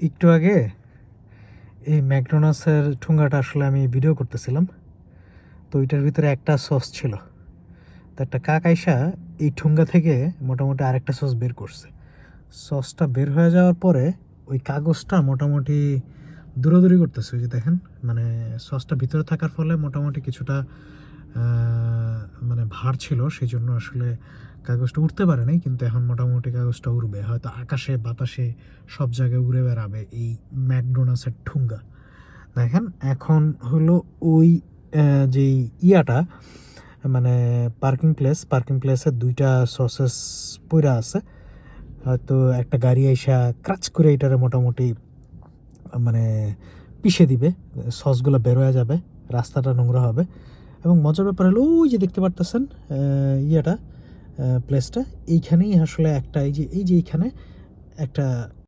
একটু আগে এই ম্যাকডোনাল্ডসের ঠুঙ্গাটা আসলে আমি ভিডিও করতেছিলাম। তো ওইটার ভিতরে একটা সস ছিল। তো একটা কাক আইসা এই ঠুঙ্গা থেকে মোটামুটি আরেকটা সস বের করছে। সসটা বের হয়ে যাওয়ার পরে ওই কাগজটা মোটামুটি দূরাদূরি করতেছে। ওই যে দেখেন মানে সসটা ভিতরে থাকার ফলে মোটামুটি কিছুটা মানে ভার ছিল সেই জন্য আসলে কাগজটা উঠতে পারে নাই, কিন্তু এখন মোটামুটি কাগজটা উড়বে। হয়তো আকাশে, বাতাসে সব জায়গায় উড়ে বেড়াবে এই ম্যাকডোনাসের ঠুঙ্গা। দেখেন, এখন হলো ওই যেই ইয়াটা মানে পার্কিং প্লেস, পার্কিং প্লেসে দুইটা সসেস পইরা আছে। হয়তো একটা গাড়ি আইসা ক্রাচ করে এটারে মোটামুটি মানে পিষে দিবে, সসগুলো বেরোয়া যাবে, রাস্তাটা নোংরা হবে। এবং মজার ব্যাপার হলো, ওই যে দেখতে পারতেছেন ইয়েটা প্লেসটা এইখানেই আসলে একটা, এই যে এই যে এইখানে একটা